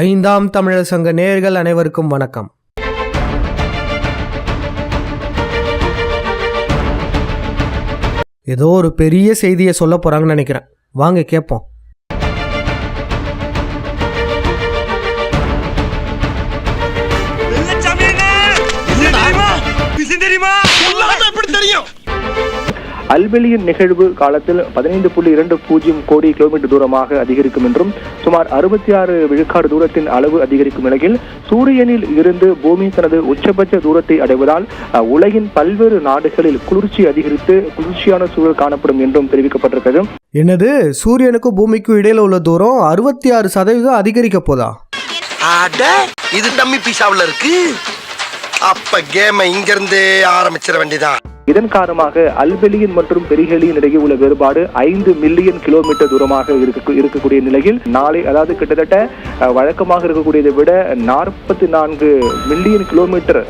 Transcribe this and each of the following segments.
ஐந்தாம் தமிழர் சங்க நேர்கள் அனைவருக்கும் வணக்கம். ஏதோ ஒரு பெரிய செய்தியை சொல்ல போறாங்கன்னு நினைக்கிறேன். வாங்க கேட்போம். அல்பெலியின் நிகழ்வு காலத்தில் பதினைந்து புள்ளி இரண்டு பூஜ்ஜியம் கோடி கிலோமீட்டர் தூரமாக அதிகரிக்கும் என்றும் சுமார் அறுபத்தி ஆறு விழுக்காடு தூரத்தின் அளவு அதிகரிக்கும் நிலையில் சூரியனில் இருந்து பூமி தனது உச்சபட்ச தூரத்தை அடைவதால் உலகின் பல்வேறு நாடுகளில் குளிர்ச்சி அதிகரித்து குளிர்ச்சியான சூழல் காணப்படும் என்றும் தெரிவிக்கப்பட்டிருக்கிறது. என்னது? சூரியனுக்கும் பூமிக்கும் இடையில உள்ள தூரம் அறுபத்தி ஆறு சதவீதம் அதிகரிக்க போதா? அட இது டம்மி பீஸாவுல இருக்கு. அப்ப கேம இங்க இருந்தே ஆரம்பிச்சிட வேண்டியதான் இதன் காரணமாக அல்பெலியின் மற்றும் பெரிஹெலியின் இடையே உள்ள வேறுபாடு ஐந்து மில்லியன் கிலோமீட்டர் தூரமாக இருக்க இருக்கக்கூடிய நிலையில் நாளை அதாவது கிட்டத்தட்ட வழக்கமாக இருக்கக்கூடியதை விட நாற்பத்தி நான்கு மில்லியன் கிலோமீட்டர்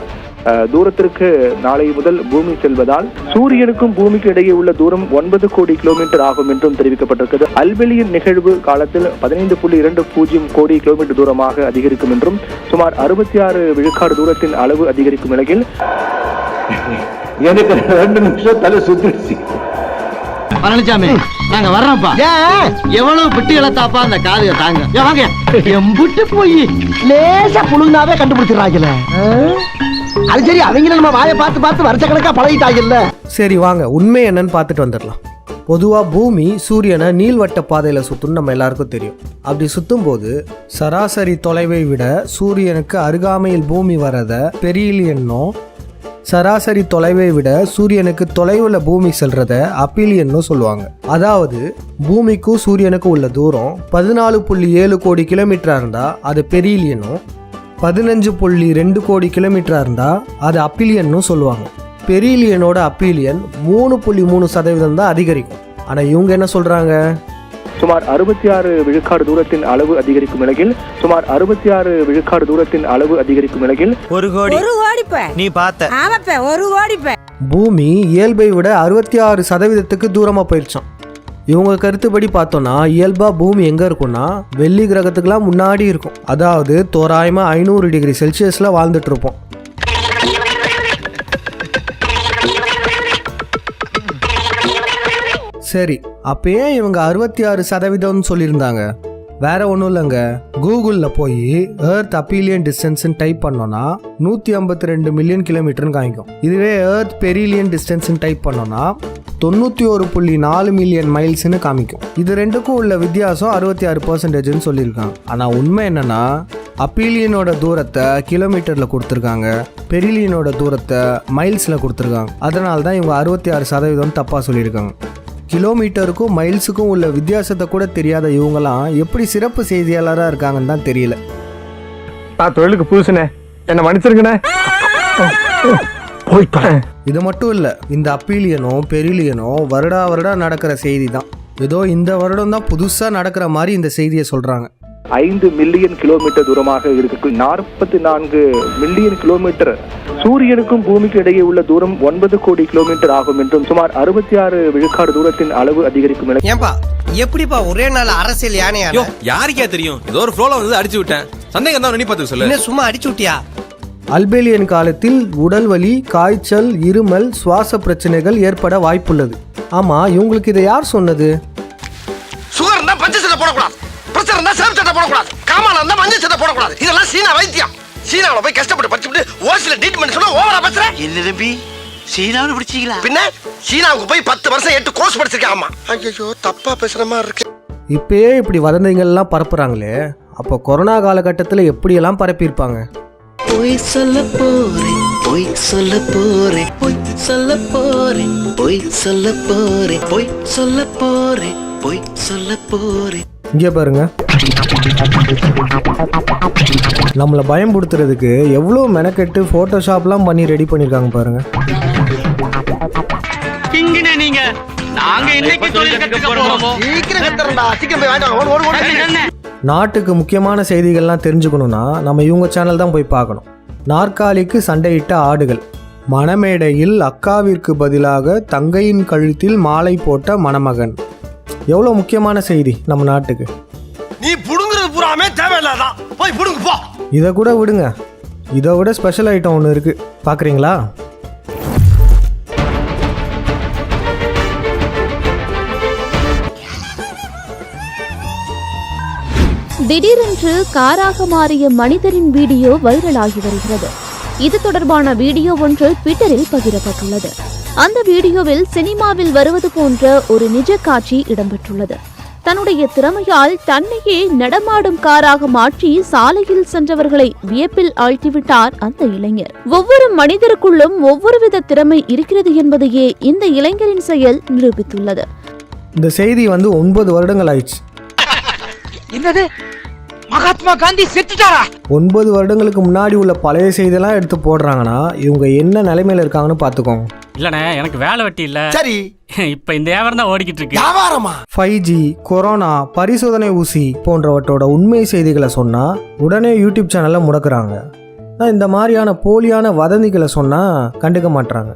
தூரத்திற்கு நாளை முதல் பூமி செல்வதால் சூரியனுக்கும் பூமிக்கு இடையே உள்ள தூரம் ஒன்பது கோடி கிலோமீட்டர் ஆகும் என்றும் தெரிவிக்கப்பட்டிருக்கிறது. அல்பெலியின் நிகழ்வு காலத்தில் பதினைந்து புள்ளி இரண்டு பூஜ்ஜியம் கோடி கிலோமீட்டர் தூரமாக அதிகரிக்கும் என்றும் சுமார் அறுபத்தி ஆறு விழுக்காடு தூரத்தின் அளவு அதிகரிக்கும் நிலையில் எனக்கு ரெண்டு நிமிஷம் தலை சுத்திடுச்சு. பழனிசாமி நாங்க வர்றோம்ப்பா. எவ்வளவு பிட்டு இழத்தாப்பா அந்த காதுக தாங்க. வாங்க. எம்புட்டு போய் லேசா புழுந்தாவே கண்டுபிடிச்சிடறாங்கல்ல. அது சரி அவங்கள நம்ம வாயை பார்த்து பார்த்து வருஷ கணக்கா பழகிட்டாங்கல்ல. சரி வாங்க. உண்மை என்னன்னு பார்த்துட்டு வந்துடலாம். பொதுவாக பூமி சூரியனை நீள்வட்ட பாதையில் சுற்றுன்னு நம்ம எல்லாருக்கும் தெரியும். அப்படி சுற்றும் போது சராசரி தொலைவை விட சூரியனுக்கு அருகாமையில் பூமி வரத பெரியலியன்னும் சராசரி தொலைவை விட சூரியனுக்கு தொலைவில் பூமி செல்றத அப்பீலியன்னு சொல்லுவாங்க. அதாவது பூமிக்கும் சூரியனுக்கும் உள்ள தூரம் பதினாலு புள்ளி ஏழு கோடி கிலோமீட்டராக இருந்தால் அது பெரியலியனும் பதினஞ்சு புள்ளி ரெண்டு கோடி கிலோமீட்டராக இருந்தால் அது அப்பீலியன்னு சொல்லுவாங்க. பெரியலியனோட அப்பீலியன் மூணு புள்ளி மூணு சதவீதம் தான் அதிகரிக்கும். ஆனால் இவங்க என்ன சொல்கிறாங்க சுமார் அறுபத்தி ஆறு விழுக்காடு தூரத்தின் அளவு அதிகரிக்கும் நிலையில் சுமார் அறுபத்தி ஆறு விழுக்காடு தூரத்தின் அளவு அதிகரிக்கும் நிலையில். ஒரு கோடி. ஒரு கோடிப்ப. நீ பார்த்த. ஆமாப்ப ஒரு கோடிப்ப. பூமி இயல்பை விட அறுபத்தி ஆறு சதவீதத்துக்கு தூரமாக போயிடுச்சான் இவங்க கருத்துப்படி பார்த்தோன்னா இயல்பாக பூமி எங்கே இருக்கும்னா வெள்ளி கிரகத்துக்குலாம் முன்னாடி இருக்கும். அதாவது தோராயமாக ஐநூறு டிகிரி செல்சியஸில் வாழ்ந்துட்டு இருப்போம். சரி அப்பயே இவங்க அறுபத்தி ஆறு சதவீதம்னு சொல்லியிருந்தாங்க. வேற ஒன்றும் இல்லைங்க. கூகுளில் போய் ஏர்த் அப்பீலியன் டிஸ்டன்ஸ்னு டைப் பண்ணோன்னா நூற்றி ஐம்பத்தி ரெண்டு மில்லியன் கிலோமீட்டர்னு காமிக்கும். இதுவே எர்த் பெரிலியன் டிஸ்டன்ஸ்னு டைப் பண்ணோன்னா தொண்ணூற்றி ஒரு புள்ளி நாலு மில்லியன் மைல்ஸ்னு காமிக்கும். இது ரெண்டுக்கும் உள்ள வித்தியாசம் அறுபத்தி ஆறு பர்சன்டேஜ்னு சொல்லியிருக்காங்க. ஆனால் உண்மை என்னன்னா அப்பீலியனோட தூரத்தை கிலோமீட்டரில் கொடுத்துருக்காங்க. பெரிலியனோட தூரத்தை மைல்ஸில் கொடுத்துருக்காங்க. அதனால தான் இவங்க அறுபத்தி ஆறு சதவீதம் தப்பாக சொல்லியிருக்காங்க. கிலோமீட்டருக்கும் மைல்ஸுக்கும் உள்ள வித்தியாசத்தை கூட தெரியாத இவங்கெல்லாம் எப்படி சிறப்பு செய்தியாளராக இருக்காங்கன்னு தான் தெரியல. நான் தொழிலுக்கு புதுசுனே என்ன மன்னிச்சிருக்கனே போயிட்டேன் இது மட்டும் இல்லை இந்த அப்பீலியனும் பெரிலியனும் வருடா வருடா நடக்கிற செய்தி தான். ஏதோ இந்த வருடம் தான் புதுசாக நடக்கிற மாதிரி இந்த செய்தியை சொல்கிறாங்க ஐந்து மில்லியன் கிலோமீட்டர் தூரமாக இருக்கு நாற்பத்தி நான்கு மில்லியன் கிலோமீட்டர் சூரியனுக்கும் பூமிக்கு இடையே உள்ள தூரம் ஒன்பது கோடி கிலோமீட்டர் ஆகும் என்றும் சுமார் அறுபத்தி ஆறு விழுக்காடு தூரத்தின் அளவு அதிகரிக்கும் நிலையில் ஏன்பா எப்படிப்பா ஒரே நாள் அரசியல் யானையா? யாருக்கே தெரியும்? ஏதோ ஒரு ஃப்ளோல வந்து அடிச்சு விட்டேன். சந்தேகம் தான் நினைப்பாத்து சொல்லு. என்ன சும்மா அடிச்சு விட்டியா? அல்பேலியன் காலத்தில் உடல் வலி காய்ச்சல் இருமல் சுவாச பிரச்சனைகள் ஏற்பட வாய்ப்புள்ளது. ஆமாம் இவங்களுக்கு இதை யார் சொன்னது? சுகர் சட்டை போடக்கூடாது. பிரச்சனை இருந்தா சேம் சட்டை போடக்கூடாது. காமால இருந்தா மஞ்சள் சட்டை போடக்கூடாது. இதெல்லாம் சீனா வைத்தியம். சீனாவுல போய் கஷ்டப்பட்டு படிச்சுட்டு ஓசில ட்ரீட்மெண்ட் சொன்னா ஓவரா பேசுற? என்ன தம்பி? சீனாவில் பிடிச்சிங்களா? பின்ன சீனாவுக்கு போய் பத்து வருஷம் எட்டு கோர்ஸ் படிச்சிருக்கேன் ஆமா. ஐயோ தப்பா பேசுற மாதிரி இருக்கு. இப்பயே இப்படி வதந்திகள்லாம் பரப்புறாங்களே. அப்போ கொரோனா காலகட்டத்தில் எப்படியெல்லாம் பரப்பியிருப்பாங்க? பொய் சொல்ல போறேன் பொய் சொல்ல போறேன் பொய் சொல்ல போறேன் பொய் சொல்ல போறேன் பொய் சொல்ல போறேன் பொய் சொல்ல போறேன். இங்கே பாருங்க. நம்மளை பயம்படுத்துறதுக்கு எவ்வளோ மெனக்கெட்டு ஃபோட்டோஷாப்லாம் பண்ணி ரெடி பண்ணியிருக்காங்க பாருங்க. நாட்டுக்கு முக்கியமான செய்திகள்லாம் தெரிஞ்சுக்கணுன்னா நம்ம இவங்க சேனல் தான் போய் பார்க்கணும். நாற்காலிக்கு சண்டையிட்ட ஆடுகள். மணமேடையில் அக்காவிற்கு பதிலாக தங்கையின் கழுத்தில் மாலை போட்ட மணமகன். எவ்வளோ முக்கியமான செய்தி நம்ம நாட்டுக்கு? நீ புடுங்குறது பூராமே தேவையில்லாதான் போய் புடுங்க போ. இதை கூட விடுங்க. இதை விட ஸ்பெஷல் ஐட்டம் ஒன்று இருக்குது பார்க்குறீங்களா திடீரென்று காராக மாறிய மனிதரின் வீடியோ வைரலாகி வருகிறது. இது தொடர்பான வீடியோ ஒன்று ட்விட்டரில் பகிரப்பட்டுள்ளது. அந்த வீடியோவில் சினிமாவில் வருவது போன்ற ஒரு நிஜ காட்சி இடம்பெற்றுள்ளது. தன்னுடைய திறமையால் தன்னையே நடமாடும் காராக மாற்றி சாலையில் சென்றவர்களை வியப்பில் ஆழ்த்திவிட்டார் அந்த இளைஞர். ஒவ்வொரு மனிதருக்குள்ளும் ஒவ்வொருவித திறமை இருக்கிறது என்பதையே இந்த இளைஞரின் செயல் நிரூபித்துள்ளது. இந்த செய்தி வந்து ஒன்பது வருடங்கள் ஆயிடுச்சு. என்னது? மகாத்மா காந்தி செத்துட்டாரா? ஒன்பது வருடங்களுக்கு முன்னாடி உள்ள பழைய செய்தியெல்லாம் எடுத்து போடுறாங்கன்னா இவங்க என்ன நிலைமையில இருக்காங்கன்னு பார்த்துக்கோங்க. இல்லண்ணே எனக்கு வேலை வெட்டி இல்ல. சரி. இப்ப இந்த வியாபாரம் தான் ஓடிக்கிட்டு இருக்கு. வியாபாரமா? ஃபைவ் ஜி கொரோனா பரிசோதனை ஊசி போன்றவற்றோட உண்மை செய்திகளை சொன்னால் உடனே யூடியூப் சேனலை முடக்குறாங்க. இந்த மாதிரியான போலியான வதந்திகளை சொன்னால் கண்டுக்க மாட்றாங்க.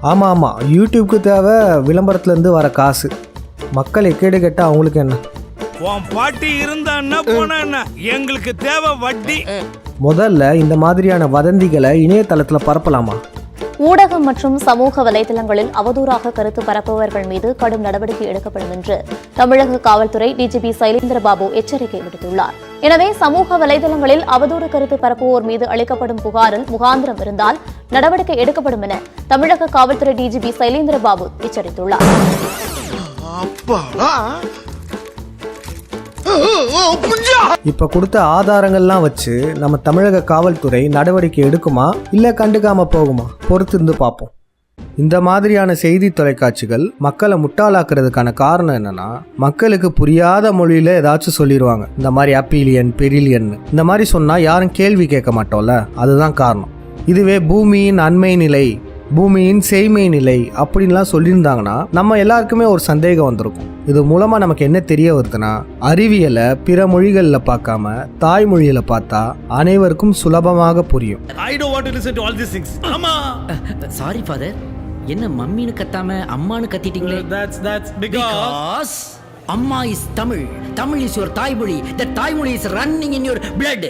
ஆமாம் ஆமாம் யூடியூப்க்கு தேவை விளம்பரத்துலேருந்து வர காசு. மக்கள் எக்கேடு கேட்டால் அவங்களுக்கு என்ன? உன் பாட்டி இருந்தா என்ன போனா என்ன? எங்களுக்கு தேவை வட்டி. முதல்ல இந்த மாதிரியான வதந்திகளை இணையதளத்தில் பரப்பலாமா? ஊடகம் மற்றும் சமூக வலைதளங்களில் அவதூறாக கருத்து பரப்புபவர்கள் மீது கடும் நடவடிக்கை எடுக்கப்படும் என்று தமிழக காவல்துறை டிஜிபி சைலேந்திரபாபு எச்சரிக்கை விடுத்துள்ளார். எனவே சமூக வலைதளங்களில் அவதூறு கருத்து பரப்புவோர் மீது அளிக்கப்படும் புகாரில் முகாந்திரம் இருந்தால் நடவடிக்கை எடுக்கப்படும் என தமிழக காவல்துறை டிஜிபி சைலேந்திரபாபு எச்சரித்துள்ளார். இப்போ கொடுத்த ஆதாரங்கள்லாம் வச்சு நம்ம தமிழக காவல்துறை நடவடிக்கை எடுக்குமா? இல்லை கண்டுக்காம போகுமா? பொறுத்து இருந்து பார்ப்போம் இந்த மாதிரியான செய்தி தொலைக்காட்சிகள் மக்களை முட்டாளாக்குறதுக்கான காரணம் என்னன்னா மக்களுக்கு புரியாத மொழியில ஏதாச்சும் சொல்லிடுவாங்க இந்த மாதிரி அப்பீலியன் பெரிலியன் இந்த மாதிரி சொன்னா யாரும் கேள்வி கேட்க மாட்டோம்ல? அதுதான் காரணம். இதுவே பூமியின் அண்மை நிலை. பூமியின் செய்மை நிலை அப்படின்லாம் சொல்லியிருந்தாங்கன்னா நம்ம எல்லாருக்குமே ஒரு சந்தேகம் வந்திருக்கும். இது மூலமா நமக்கு என்ன தெரிய வருதுன்னா அறிவியலை பிற மொழிகளில் பார்க்காம தாய்மொழியில பார்த்தா அனைவருக்கும் சுலபமாக புரியும். I don't want to listen to all this things ஆமா. சாரி ஃபாதர் என்ன மம்மின்னு கத்தாம அம்மான்னு கத்திட்டீங்களே? தட்ஸ் தட்ஸ் பிகாஸ் Because அம்மா is Tamil. Tamil is your தாய்மொழி. த தாய்மொழி is running in your blood.